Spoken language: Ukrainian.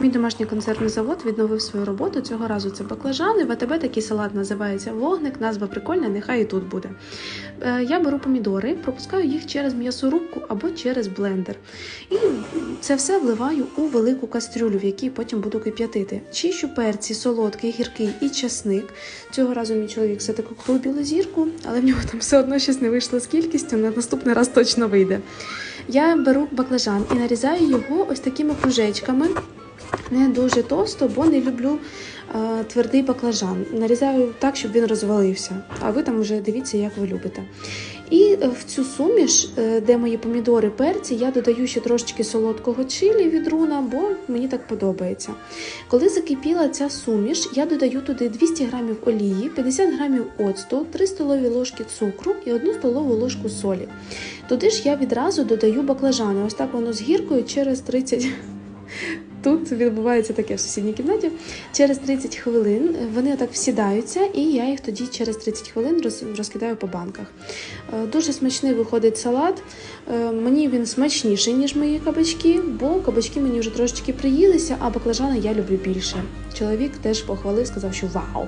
Мій домашній концертний завод відновив свою роботу. Цього разу це баклажани. В АТБ такий салат називається вогник. Назва прикольна, нехай і тут буде. Е, Я беру помідори, пропускаю їх через м'ясорубку або через блендер. І це все вливаю у велику кастрюлю, в якій потім буду кип'ятити. Чищу перці, солодкий, гіркий і часник. Цього разу мій чоловік все таки купив білу зірку, але в нього там все одно щось не вийшло з кількістю. На наступний раз точно вийде. Я беру баклажан і нарізаю його ось такими кружечками. Не дуже товсто, бо не люблю е, твердий баклажан. Нарізаю так, щоб він розвалився. А ви там вже дивіться, як ви любите. І е, в цю суміш, е, де мої помідори, перці, я додаю ще трошечки солодкого чилі від руна, бо мені так подобається. Коли закипіла ця суміш, я додаю туди 200 г олії, 50 г оцту, 3 столові ложки цукру і 1 столову ложку солі. Туди ж я відразу додаю баклажани. Ось так воно з гіркою через 30 Тут відбувається таке в сусідній кімнаті. Через 30 хвилин вони так всідаються, і я їх тоді через 30 хвилин розкидаю по банках. Е, Дуже смачний виходить салат. Е, Мені він смачніший, ніж мої кабачки, бо кабачки мені вже трошечки приїлися, а баклажани я люблю більше. Чоловік теж похвалив, сказав, що вау!